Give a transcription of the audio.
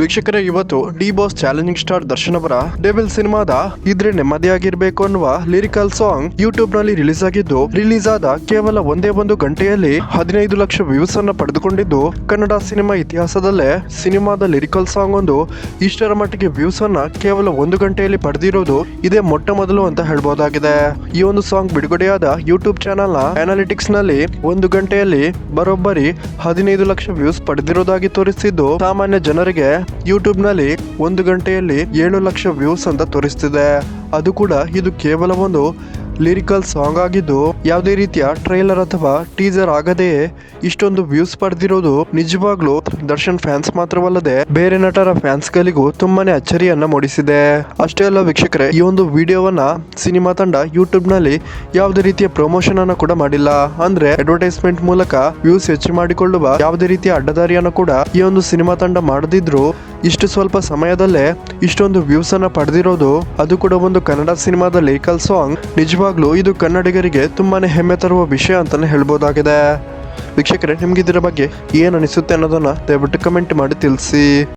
ವೀಕ್ಷಕರೇ, ಇವತ್ತು D boss challenging star Darshan ಅವರ ಡೆವಿಲ್ ಸಿನಿಮಾದ ಇದ್ರೆ ನೆಮ್ಮದಿಯಾಗಿರ್ಬೇಕು ಅನ್ನುವ ಲಿರಿಕಲ್ ಸಾಂಗ್ ಯೂಟ್ಯೂಬ್ನಲ್ಲಿ ರಿಲೀಸ್ ಆಗಿದ್ದು, ರಿಲೀಸ್ ಆದ ಕೇವಲ ಒಂದೇ ಒಂದು ಗಂಟೆಯಲ್ಲಿ ಹದಿನೈದು ಲಕ್ಷ ವ್ಯೂಸ್ ಅನ್ನ ಪಡೆದುಕೊಂಡಿದ್ದು, ಕನ್ನಡ ಸಿನಿಮಾ ಇತಿಹಾಸದಲ್ಲೇ ಸಿನಿಮಾದ ಲಿರಿಕಲ್ ಸಾಂಗ್ ಒಂದು ಇಷ್ಟರ ಮಟ್ಟಿಗೆ ವ್ಯೂಸ್ ಅನ್ನ ಕೇವಲ ಒಂದು ಗಂಟೆಯಲ್ಲಿ ಪಡೆದಿರೋದು ಇದೇ ಮೊಟ್ಟ ಮೊದಲು ಅಂತ ಹೇಳ್ಬೋದಾಗಿದೆ. ಈ ಒಂದು ಸಾಂಗ್ ಬಿಡುಗಡೆಯಾದ ಯೂಟ್ಯೂಬ್ ಚಾನೆಲ್ನ ಅನಾಲಿಟಿಕ್ಸ್ನಲ್ಲಿ ಒಂದು ಗಂಟೆಯಲ್ಲಿ ಬರೋಬ್ಬರಿ ಹದಿನೈದು ಲಕ್ಷ ವ್ಯೂಸ್ ಪಡೆದಿರೋದಾಗಿ ತೋರಿಸಿದ್ದು, ಸಾಮಾನ್ಯ ಜನರಿಗೆ ಯೂಟ್ಯೂಬ್ನಲ್ಲಿ ಒಂದು ಗಂಟೆಯಲ್ಲಿ ಏಳು ಲಕ್ಷ ವ್ಯೂಸ್ ಅಂತ ತೋರಿಸ್ತಿದೆ. ಅದು ಕೂಡ ಇದು ಕೇವಲ ಒಂದು ಲಿರಿಕಲ್ ಸಾಂಗ್ ಆಗಿದ್ದು ಯಾವುದೇ ರೀತಿಯ ಟ್ರೈಲರ್ ಅಥವಾ ಟೀಸರ್ ಆಗದೆಯೇ ಇಷ್ಟೊಂದು ವ್ಯೂಸ್ ಪಡೆದಿರೋದು ನಿಜವಾಗ್ಲೂ ದರ್ಶನ್ ಫ್ಯಾನ್ಸ್ ಮಾತ್ರವಲ್ಲದೆ ಬೇರೆ ನಟರ ಫ್ಯಾನ್ಸ್ ಗಳಿಗೂ ತುಂಬಾನೇ ಅಚ್ಚರಿಯನ್ನ ಮೂಡಿಸಿದೆ. ಅಷ್ಟೇ ಅಲ್ಲ ವೀಕ್ಷಕರೇ, ಈ ಒಂದು ವಿಡಿಯೋವನ್ನ ಸಿನಿಮಾ ತಂಡ ಯೂಟ್ಯೂಬ್ನಲ್ಲಿ ಯಾವುದೇ ರೀತಿಯ ಪ್ರಮೋಷನ್ ಅನ್ನ ಕೂಡ ಮಾಡಿಲ್ಲ. ಅಂದ್ರೆ ಅಡ್ವರ್ಟೈಸ್ಮೆಂಟ್ ಮೂಲಕ ವ್ಯೂಸ್ ಹೆಚ್ಚು ಮಾಡಿಕೊಳ್ಳುವ ಯಾವುದೇ ರೀತಿಯ ಅಡ್ಡದಾರಿಯನ್ನು ಕೂಡ ಈ ಒಂದು ಸಿನಿಮಾ ತಂಡ ಮಾಡದಿದ್ರು ಇಷ್ಟು ಸ್ವಲ್ಪ ಸಮಯದಲ್ಲೇ ಇಷ್ಟೊಂದು ವ್ಯೂಸ್ ಅನ್ನ ಪಡೆದಿರೋದು, ಅದು ಕೂಡ ಒಂದು ಕನ್ನಡ ಸಿನಿಮಾದ ಲೇಕಲ್ ಸಾಂಗ್. ನಿಜವಾಗ್ಲೂ ಇದು ಕನ್ನಡಿಗರಿಗೆ ತುಂಬಾನೇ ಹೆಮ್ಮೆ ತರುವ ವಿಷಯ ಅಂತಾನೆ ಹೇಳ್ಬೋದಾಗಿದೆ. ವೀಕ್ಷಕರೇ ನಿಮ್ಗೆ ಇದರ ಬಗ್ಗೆ ಏನು ಅನಿಸುತ್ತೆ ಅನ್ನೋದನ್ನ ದಯವಿಟ್ಟು ಕಮೆಂಟ್ ಮಾಡಿ ತಿಳಿಸಿ.